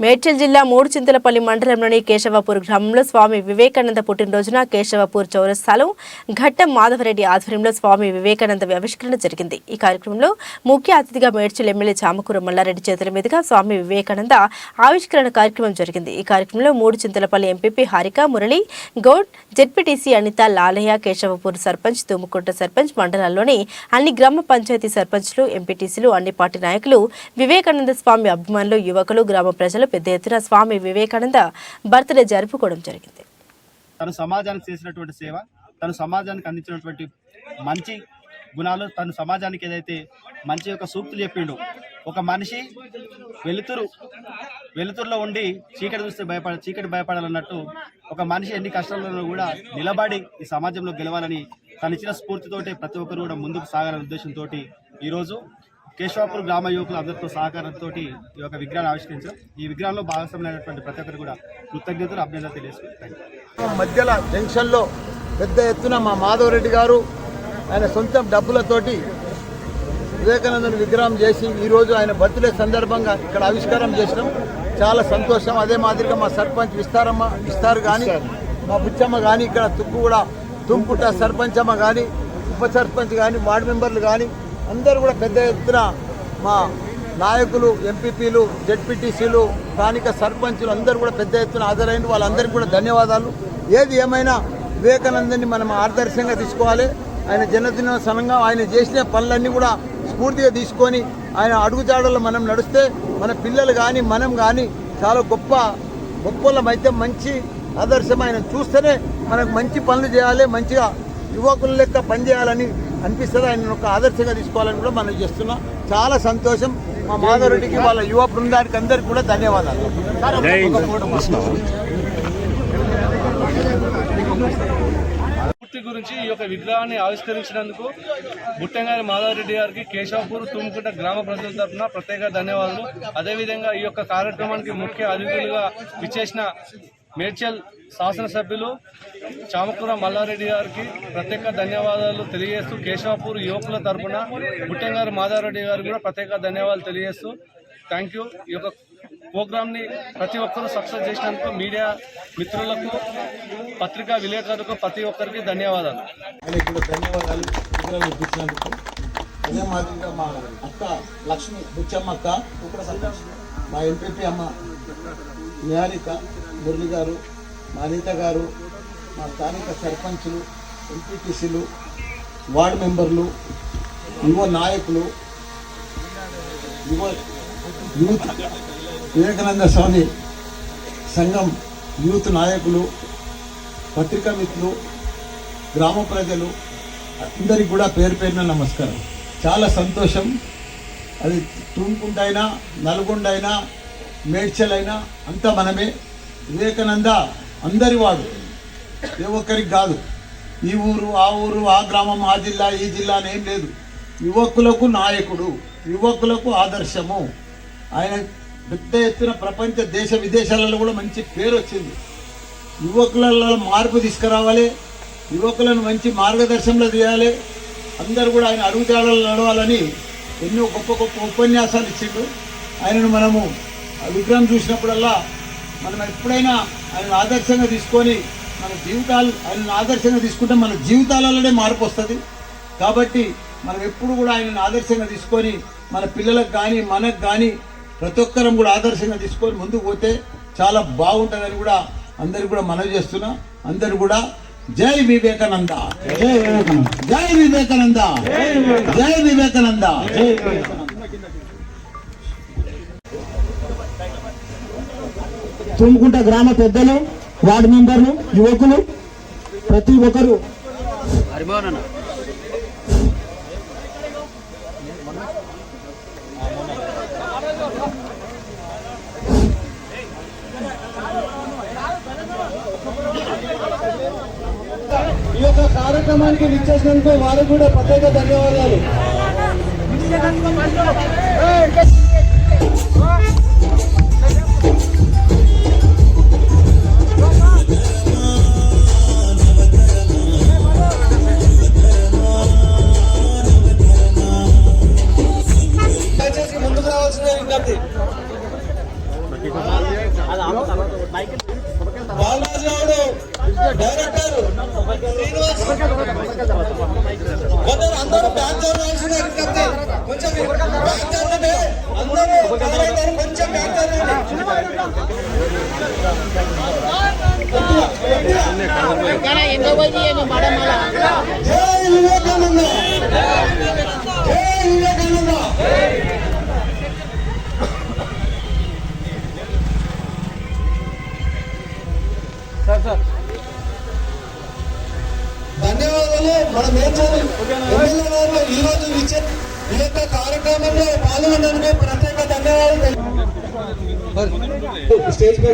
మేడ్చల్ జిల్లా మూడు చింతలపల్లి మండలంలోని కేశవపూర్ గ్రామంలో స్వామి వివేకానంద పుట్టినరోజున కేశవపూర్ చౌరస్తాలో ఘట్టం మాధవరెడ్డి ఆధ్వర్యంలో స్వామి వివేకానంద ఆవిష్కరణ జరిగింది. ఈ కార్యక్రమంలో ముఖ్య అతిథిగా మేడ్చల్ ఎమ్మెల్యే చామకూర మల్లారెడ్డి చేతుల మీదుగా స్వామి వివేకానంద ఆవిష్కరణ కార్యక్రమం జరిగింది. ఈ కార్యక్రమంలో మూడు చింతలపల్లి ఎంపీపీ హారిక మురళి గౌడ్ జెడ్పీటీసీ అనిత లాలయ్య కేశవపూర్ సర్పంచ్ తుమ్ముకుంట సర్పంచ్ మండలాల్లోని అన్ని గ్రామ పంచాయతీ సర్పంచ్లు ఎంపీటీసీలు అన్ని పార్టీ నాయకులు వివేకానంద స్వామి అభిమానులు యువకులు గ్రామ ప్రజలు పెద్ద ఎత్తున స్వామి వివేకానంద బర్త్డే జరుపుకోవడం జరిగింది. తను సమాజానికి చేసినటువంటి సేవ తను సమాజానికి అందించినటువంటి మంచి గుణాలు తను సమాజానికి ఏదైతే మంచి యొక్క సూక్తులు చెప్పిండు ఒక మనిషి వెలుతురు వెలుతురులో ఉండి చీకటి చూస్తే భయపడ చీకటి భయపడాలన్నట్టు ఒక మనిషి ఎన్ని కష్టాలలో కూడా నిలబడి ఈ సమాజంలో గెలవాలని తను ఇచ్చిన స్ఫూర్తితోటి ప్రతి ఒక్కరు కూడా ముందుకు సాగాలనే ఉద్దేశంతో ఈరోజు కేశవాపూర్ గ్రామ యువకులు అందరితో సహకారంతో ఈ యొక్క విగ్రహాన్ని ఆవిష్కరించారు. ఈ విగ్రహంలో భాగస్వామ్యమైనటువంటి ప్రతి ఒక్కరు కూడా కృతజ్ఞతలు అభినందనలు తెలియజేసుకుంటాం మధ్యల జంక్షన్లో పెద్ద ఎత్తున మా మాధవరెడ్డి గారు ఆయన సొంతం డబ్బులతోటి వివేకానందని విగ్రహం చేసి ఈరోజు ఆయన బర్త్డే సందర్భంగా ఇక్కడ ఆవిష్కారం చేసినాం. చాలా సంతోషం. అదే మాదిరిగా మా సర్పంచ్ విస్తారమ్మ విస్తారు కానీ మా బుచ్చమ్మ కానీ ఇక్కడ తుక్కు కూడా తుంపుట సర్పంచమ్మ కానీ ఉప సర్పంచ్ కానీ వార్డు మెంబర్లు కానీ అందరూ కూడా పెద్ద ఎత్తున మా నాయకులు ఎంపీపీలు జెడ్పీటీసీలు స్థానిక సర్పంచులు అందరూ కూడా పెద్ద ఎత్తున హాజరైన వాళ్ళందరికీ కూడా ధన్యవాదాలు. ఏది ఏమైనా వివేకానందని మనం ఆదర్శంగా తీసుకోవాలి. ఆయన జన్మదినోత్సవంగా ఆయన చేసిన పనులన్నీ కూడా స్ఫూర్తిగా తీసుకొని ఆయన అడుగుజాడల్లో మనం నడిస్తే మన పిల్లలు కానీ మనం కానీ చాలా గొప్ప గొప్పలమైతే మంచి ఆదర్శం ఆయన చూస్తేనే మనకు మంచి పనులు చేయాలి. మంచిగా యువకుల లెక్క పనిచేయాలని అనిపిస్తుంది. ఆయన ఒక ఆదర్శంగా తీసుకోవాలని కూడా మనం చేస్తున్నాం. చాలా సంతోషం. మా మాధవరెడ్డికి వాళ్ళ యువ బృందానికి అందరికీ కూడా ధన్యవాదాలు. గురించి ఈ యొక్క విగ్రహాన్ని ఆవిష్కరించినందుకు బుట్టంగారి మాధవరెడ్డి గారికి కేశవపూర్ తుమ్ముకుంట గ్రామ ప్రజల తరఫున ప్రత్యేక ధన్యవాదాలు. అదేవిధంగా ఈ యొక్క కార్యక్రమానికి ముఖ్య అతిథులుగా విచ్చేసిన మేడ్చల్ శాసనసభ్యులు చామకూర మల్లారెడ్డి గారికి ప్రత్యేక ధన్యవాదాలు తెలియజేస్తూ కేశవపూర్ యువకుల తరఫున బుట్టంగారి మాధారెడ్డి గారికి కూడా ప్రత్యేక ధన్యవాదాలు తెలియజేస్తూ థ్యాంక్ యూ. ఈ యొక్క ప్రోగ్రామ్ని ప్రతి ఒక్కరూ సక్సెస్ చేసినందుకు మీడియా మిత్రులకు పత్రికా విలేకరులకు ప్రతి ఒక్కరికి ధన్యవాదాలు. ధన్యవాదాలు. అదే మాదిరిగా మా అక్క లక్ష్మి బుచ్చమ్మ అక్క. మా ఎంపీపీ అమ్మ. నిహారిక మురళి గారు మా అనిత గారు మా స్థానిక సర్పంచులు ఎంపీటీసీలు వార్డు మెంబర్లు యువ నాయకులు యువ యూత్ వివేకానంద స్వామి సంఘం యూత్ నాయకులు పత్రికా మిత్రులు గ్రామ ప్రజలు అందరికి కూడా పేరు పేరున నమస్కారం. చాలా సంతోషం. అది తుంకుండైనా అయినా మేడ్చలైనా అంతా మనమే. వివేకానంద అందరి వాడు. ఏ ఒక్కరికి కాదు. ఈ ఊరు ఆ ఊరు ఆ గ్రామం ఆ జిల్లా ఈ జిల్లా అని ఏం లేదు. యువకులకు నాయకుడు యువకులకు ఆదర్శము. ఆయన పెద్ద ఎత్తున ప్రపంచ దేశ విదేశాలలో కూడా మంచి పేరు వచ్చింది. యువకులలో మార్పు తీసుకురావాలి. యువకులను మంచి మార్గదర్శనంలో తీయాలి అందరూ కూడా ఆయన అడుగుజాడలు నడవాలని ఎన్నో గొప్ప గొప్ప ఉపన్యాసాలు ఇచ్చిండు. ఆయనను మనము విగ్రహం చూసినప్పుడల్లా మనం ఎప్పుడైనా ఆయన ఆదర్శంగా తీసుకొని మన జీవితాలు ఆయన ఆదర్శంగా తీసుకుంటే మన జీవితాలలోనే మార్పు వస్తుంది. కాబట్టి మనం ఎప్పుడు కూడా ఆయనను ఆదర్శంగా తీసుకొని మన పిల్లలకు కానీ మనకు కానీ ప్రతి ఒక్కరం కూడా ఆదర్శంగా తీసుకొని ముందుకు పోతే చాలా బాగుంటుందని కూడా అందరికి కూడా మనవి చేస్తున్నా. అందరు కూడా జై వివేకానంద. జై వివేకానంద. జై వివేకానంద. జై వివేకానంద. తుమ్ముకుంట గ్రామ పెద్దలు వార్డు మెంబర్లు యువకులు ప్రతి ఒక్కరు. ఈ యొక్క కార్యక్రమానికి విచ్చేసినందుకు వారికి కూడా ప్రత్యేక ధన్యవాదాలు. కొందరు అందరూ బ్యాక్ జరగాల్సిన విజ్ఞప్తి కొంచెం బ్యాక్ అందరూ కొంచెం బ్యాక్ మనం ఏం చేయాలి? ఎమ్మెల్యే గారు ఈ రోజు ఇచ్చే ఈ యొక్క కార్యక్రమంలో పాల్గొన్నందుకు ప్రత్యేక ధన్యవాదాలు స్టేజ్ పై